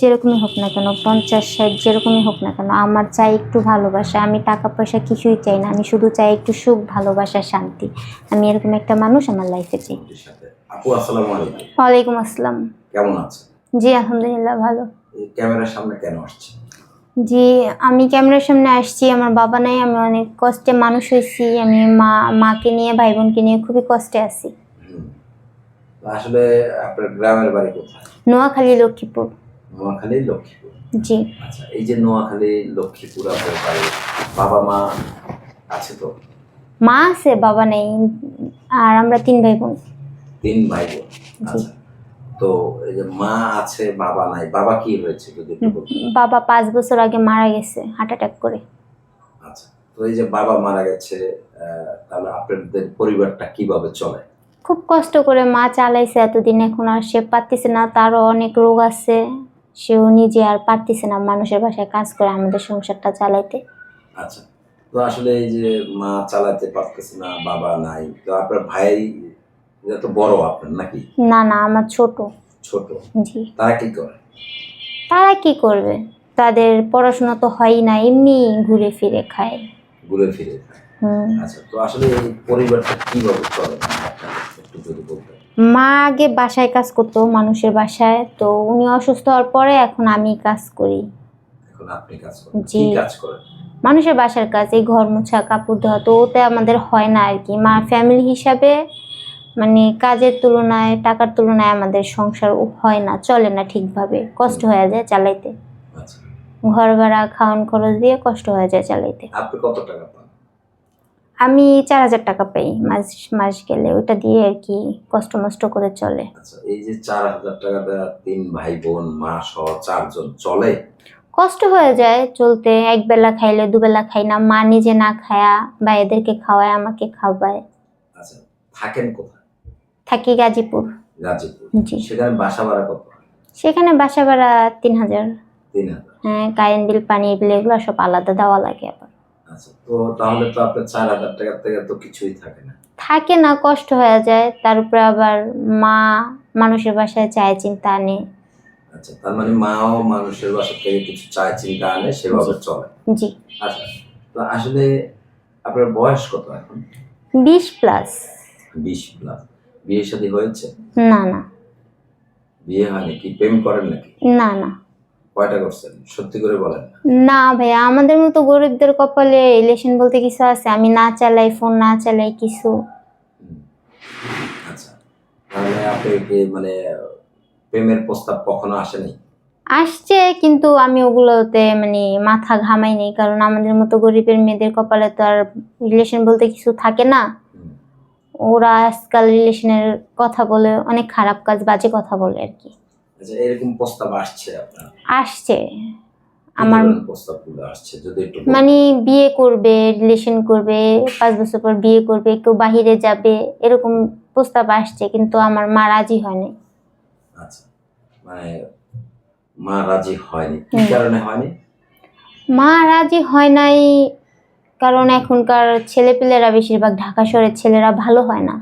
যেরকমই হোক না কেন পঞ্চাশ ষাট যেরকমই হোক না কেন আমার চাই একটু ভালোবাসা। আমি টাকা পয়সা কিছুই চাই না আমি শুধু চাই একটু সুখ ভালোবাসা শান্তি। আমি এরকম একটা মানুষ আমার লাইফে চাই। আপু আসসালামু আলাইকুম। ওয়ালাইকুম আসসালাম। কেমন আছেন? জি আলহামদুলিল্লাহ ভালো। ক্যামেরার সামনে কেন আসছে জি আমি ক্যামেরার সামনে আসছি আমার বাবা নাই আমি অনেক কষ্টে মানুষ হয়েছি আমি মা মাকে নিয়ে ভাই বোনকে নিয়ে খুবই কষ্টে আছি। আসলে আপনার গ্রামের বাড়ি কোথায়? নোয়াখালী লক্ষ্মীপুর। নোয়াখালী লক্ষ্মীপুর। জি। আচ্ছা এই যে নোয়াখালী লক্ষ্মীপুর আপনার বাড়ি বাবা মা আছে তো? মা আছে বাবা নেই আর আমরা তিন ভাই বোন তিন ভাই বোন আচ্ছা। তো এই যে মা আছে বাবা নাই বাবা কি হয়েছে যদি একটু বলতেন? বাবা পাঁচ বছর আগে মারা গেছে হার্ট অ্যাটাক করে। আচ্ছা তো এই যে বাবা মারা গেছে তাহলে আপনাদের পরিবারটা কীভাবে চলে? খুব কষ্ট করে মা চালাইছে এতদিন এখন আর সে পারতেছে না তারও অনেক রোগ আছে। সেও নিজে আর পারতেছে না মানুষের বাসায় কাজ করে আমাদের সংসারটা চালাইতে। আচ্ছা তো আসলে এই যে মা চালাতে পারতেছে না বাবা নাই তো আপনার ভাই তো বড় আপনার নাকি? না না আমার ছোট। ছোট। জি। তারা কি করে? তারা কি করবে? তাদের পড়াশোনা তো হয় না এমনি ঘুরে ফিরে খায়। ঘুরে ফিরে খায়। আচ্ছা তো আসলে এই পরিবারটা কীভাবে চলে? একটু যদি বলতেন। মা আগে বাসায় কাজ করতো মানুষের বাসায়। তো উনি অসুস্থ হওয়ার পরে এখন আমি কাজ করি। এখন আপনি কাজ করেন। জি। কি কাজ করেন? মানুষের বাসার কাজ এই ঘর মোছা কাপড় ধোয়া তো ওতে আমাদের হয় না আর কি। মা ফ্যামিলি হিসাবে মানে কাজের তুলনায় টাকার তুলনায় আমাদের সংসার হয় না চলে না ঠিকভাবে। কষ্ট হয়ে যায় চালাইতে। আচ্ছা। ঘর ভাড়া খাওয়ান খরচ দিয়ে কষ্ট হয়ে যায় চালাইতে। আপনি কত টাকা পান? আমি চার হাজার টাকা পাই মাস মাস গেলে। ওইটা দিয়ে আর কি কষ্ট মষ্ট করে চলে। আচ্ছা এই যে চার হাজার টাকা দেওয়া তিন ভাই বোন মা সহ চারজন চলে? কষ্ট হয়ে যায় চলতে। এক বেলা খাইলে দুবেলা খাই না। মা নিজে না খায়া বা এদেরকে খাওয়ায় আমাকে খাওয়ায়। আচ্ছা থাকেন কোথায়? থাকি গাজীপুর। গাজীপুর। জি। সেখানে বাসা ভাড়া কত? সেখানে বাসা ভাড়া তিন হাজার। তিন হাজার। হ্যাঁ কারেন্ট বিল পানি বিল এগুলো সব আলাদা দেওয়া লাগে আবার। আচ্ছা তো তাহলে তো আপনার চার হাজার টাকার থেকে তো কিছুই থাকে না। থাকে না কষ্ট হয়ে যায়। তার উপরে আবার মা মানুষের বাসায় চায় চিন্তা আনে আচ্ছা তার মানে মাও মানুষের বাসা থেকে কিছু চায় চিন্তা আনে সেভাবে চলে। জি। আচ্ছা তো আসলে আপনার বয়স কত এখন? বিশ প্লাস। বিশ প্লাস। বিয়ে শাদী হয়েছে? না না। বিয়ে হয়নি কি প্রেম করেন নাকি? না না। কয়টা করছেন? সত্যি করে বলেন না। ভাইয়া আমাদের মতো গরিবদের কপালে রিলেশন বলতে কিছু আছে? আমি না চালাই ফোন না চালাই কিছু। আচ্ছা। তাহলে আপনি কি মানে প্রেমের প্রস্তাব কখনো আসেনি? আসছে কিন্তু আমি ওগুলোতে মানে মাথা ঘামাইনি কারণ আমাদের মতো গরিবের মেয়েদের কপালে তো আর রিলেশন বলতে কিছু থাকে না। ওরা আজকাল রিলেশনের কথা বলে অনেক খারাপ কাজ বাজে কথা বলে আর কি। আচ্ছা এরকম প্রস্তাব আসছে আপনার? আসছে। আমার প্রস্তাবগুলো আসছে? যদি একটু মানে বিয়ে করবে রিলেশন করবে পাঁচ বছর পর বিয়ে করবে কেউ বাহিরে যাবে এরকম প্রস্তাব আসছে কিন্তু আমার মা রাজি হয়নি। আচ্ছা মানে মা রাজি হয়নি। কি কারণে হয়নি? মা রাজি হয় নাই কারণ এখনকার ছেলেপিলেরা বেশিরভাগ ঢাকা শহরের ছেলেরা ভালো হয় না।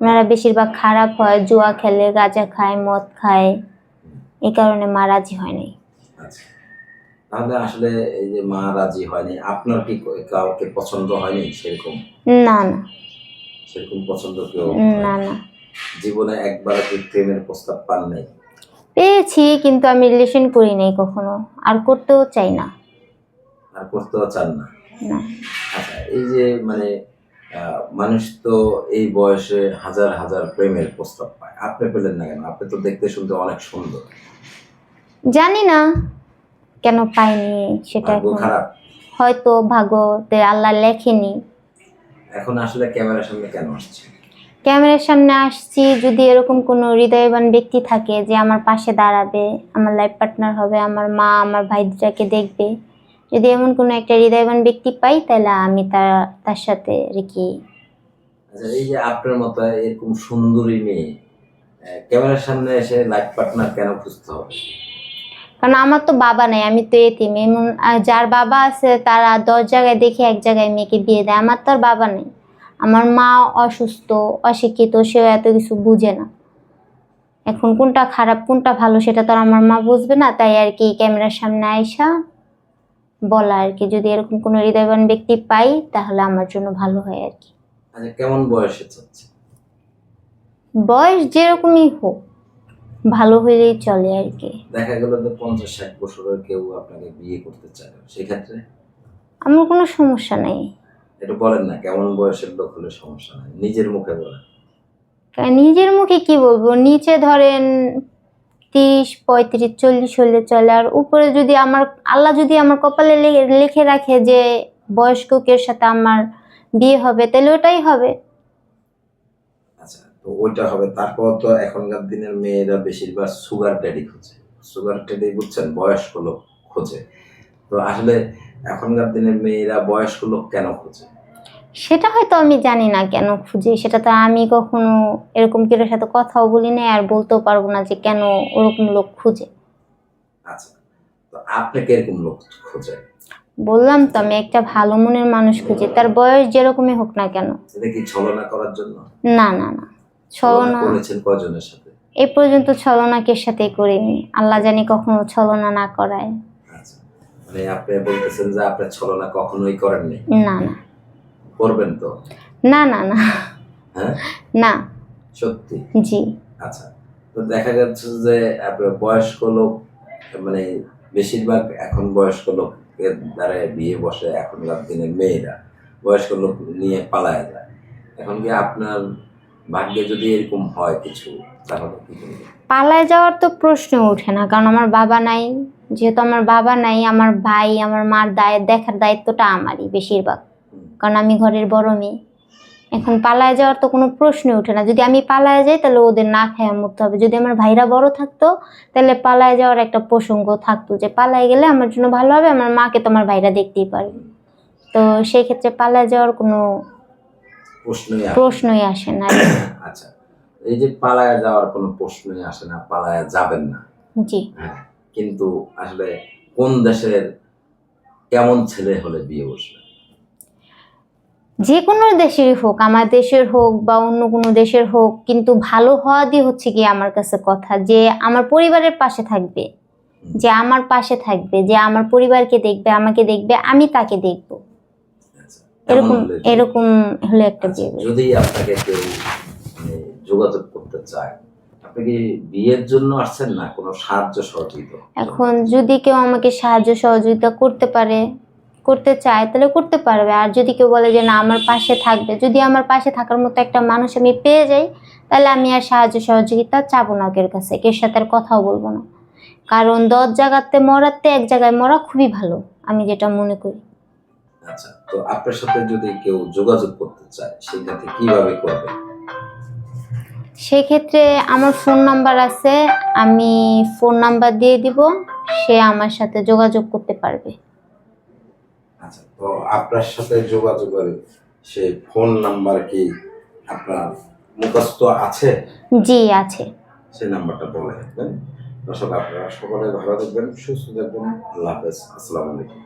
ওনারা বেশিরভাগ খারাপ হয় জুয়া খেলে গাঁজা খায় মদ খায়। এই কারণে মা রাজি হয় নাই আচ্ছা। তাহলে আসলে এই যে মা রাজি হয়নি আপনার কি কাউকে পছন্দ হয়নি সেরকম? না না। সেরকম পছন্দ কেউ না না। জীবনে একবার কি প্রেমের প্রস্তাব পান নাই? পেয়েছি কিন্তু আমি রিলেশন করি নাই কখনো। আর করতেও চাই না। আর করতেও চান না? না। আচ্ছা এই যে মানে মানুষ তো এই বয়সে হাজার হাজার প্রেমের প্রস্তাব পায়। আপনি পেলেন না কেন? আপনি তো দেখতে শুনতে অনেক সুন্দর। জানি না কেন পাইনি সেটা খারাপ। হয়তো ভাগ্যতে আল্লাহ লেখেনি। এখন আসলে ক্যামেরার সামনে কেন আসছে? ক্যামেরার সামনে আসছি যদি এরকম কোনো হৃদয়বান ব্যক্তি থাকে যে আমার পাশে দাঁড়াবে আমার লাইফ পার্টনার হবে আমার মা আমার ভাই দুটাকে দেখবে। যদি এমন কোনো একটা হৃদয়বান ব্যক্তি পাই তাহলে আমি তার তার সাথে আর কি আচ্ছা এই যে আপনার মতো এরকম সুন্দরী মেয়ে ক্যামেরার সামনে এসে লাইফ পার্টনার কেন খুঁজতে হবে? কারণ আমার তো বাবা নেই আমি তো এতিম। এমন যার বাবা আছে তারা দশ জায়গায় দেখে এক জায়গায় মেয়েকে বিয়ে দেয়। আমার তো আর বাবা নেই। আমার মা অসুস্থ অশিক্ষিত সেও এত কিছু বুঝে না। এখন কোনটা খারাপ কোনটা ভালো সেটা তো আর আমার মা বুঝবে না। তাই আর কি ক্যামেরার সামনে আইসা বলা আর কি। যদি এরকম কোনো হৃদয়বান ব্যক্তি পাই তাহলে আমার জন্য ভালো হয় আর কি। আচ্ছা কেমন বয়সে চাচ্ছে বয়স যেরকমই হোক ভালো হইলেই চলে আর কি। দেখা গেল যে পঞ্চাশ ষাট বছরের কেউ আপনাকে বিয়ে করতে চায় না। সেক্ষেত্রে? আমার কোনো সমস্যা নেই। একটু বলেন না কেমন বয়সের লোক হলে সমস্যা নাই? নিজের মুখে বলেন। নিজের মুখে কি বলব? নিচে ধরেন তিরিশ, পঁয়ত্রিশ, চল্লিশ হলে চলে। আর উপরে যদি আমার, আল্লাহ যদি আমার কপালে লিখে রাখে যে বয়স্ক কের সাথে আমার বিয়ে হবে, তাহলে ওটাই হবে। আচ্ছা তো ওইটা হবে। তারপর তো এখনকার দিনের মেয়েরা বেশিরভাগ সুগার ড্যাডি খোঁজে। সুগার ড্যাডি বুঝছেন, বয়স্ক লোক খোঁজে। তো আসলে এখনকার দিনের মেয়েরা বয়স্ক লোক কেন খোঁজে? সেটা হয়তো আমি জানি না কেন খুঁজে সেটা তো আমি কখনো এরকম কেউ সাথে কথাও বলি না আর বলতেও পারব না যে কেন ওরকম লোক খুঁজে। আচ্ছা তো লোক খোঁজে? বললাম তো আমি একটা ভালো মনের মানুষ খুঁজি তার বয়স যেরকমই হোক না কেন। এটা কি ছলনা করার জন্য? না না না ছলনা ছলনা করেছেন কজনের সাথে? এ পর্যন্ত ছলনাকের সাথে করিনি আল্লাহ জানি কখনো ছলনা না করায়। আচ্ছা মানে আপনি বলতেছেন যে আপনি ছলনা কখনোই করেননি? না না। করবেন তো? না না না। হ্যাঁ? না। সত্যি? জি। আচ্ছা। তো দেখা যাচ্ছে যে আপনার বয়স্ক লোক মানে বেশিরভাগ এখন বয়স্ক লোকের দ্বারা বিয়ে বসে এখনকার দিনের মেয়েরা। বয়স্ক লোক নিয়ে পালায় যায়। এখন কি আপনার ভাগ্যে যদি এরকম হয় কিছু তাহলে কি পালায় যাওয়ার তো প্রশ্ন ওঠে না কারণ আমার বাবা নাই। যেহেতু আমার বাবা নাই আমার ভাই আমার মার দায় দেখার দায়িত্বটা আমারই বেশিরভাগ। কারণ আমি ঘরের বড় মেয়ে। এখন পালায় যাওয়ার তো কোনো প্রশ্নই ওঠে না। যদি আমি পালায় যাই তাহলে ওদের না খেয়ে মরতে হবে। যদি আমার ভাইরা বড় থাকতো তাহলে পালায় যাওয়ার একটা প্রসঙ্গ থাকতো যে পালায় গেলে আমার জন্য ভালো হবে আমার মাকে তো আমার ভাইরা দেখতেই পারে। তো সেই ক্ষেত্রে পালায় যাওয়ার কোনো প্রশ্নই আসে না। আচ্ছা এই যে পালায়া যাওয়ার কোনো প্রশ্নই আসে না পালায়া যাবেন না। জি। হ্যাঁ কিন্তু আসলে কোন দেশের কেমন ছেলে হলে বিয়ে বসবে? যে কোনো দেশেরই হোক আমার দেশের হোক বা অন্য কোনো দেশের হোক কিন্তু ভালো হওয়া দিয়ে হচ্ছে কি আমার কাছে কথা যে আমার পরিবারের পাশে থাকবে যে আমার পাশে থাকবে যে আমার পরিবারকে দেখবে আমাকে দেখবে আমি তাকে দেখব। আচ্ছা, এরকম এরকম হলে একটা আচ্ছা, বিয়ে যদি আপনাকে কেউ মানে, যোগাযোগ করতে চায় বিয়ের জন্য আসছেন না? কোনো সাহায্য সহযোগিতা এখন যদি কেউ আমাকে সাহায্য সহযোগিতা করতে পারে করতে চায় তাহলে করতে পারবে। আর যদি কেউ বলে যে না আমার পাশে থাকবে। যদি আমার পাশে থাকার মতো একটা মানুষ আমি পেয়ে যাই তাহলে আমি আর সাহায্য সহযোগিতা চাবো না কের কাছে। কের সাথে আর কথাও বলব না। কারণ দশ জায়গাতে মরাতে এক জায়গায় মরা খুবই ভালো আমি যেটা মনে করি। আচ্ছা তো আপনার সাথে যদি কেউ যোগাযোগ করতে চায় সেক্ষেত্রে কীভাবে করবে? সেক্ষেত্রে আমার ফোন নাম্বার আছে আমি ফোন নাম্বার দিয়ে দিব সে আমার সাথে যোগাযোগ করতে পারবে। আচ্ছা তো আপনার সাথে যোগাযোগের সে ফোন নাম্বার কি আপনার মুখস্থ আছে? জি আছে। সেই নাম্বারটা বলে রাখবেন। দর্শক আপনারা সকলে ভালো থাকবেন সুস্থ থাকবেন। আল্লাহ হাফেজ। আসসালামু আলাইকুম।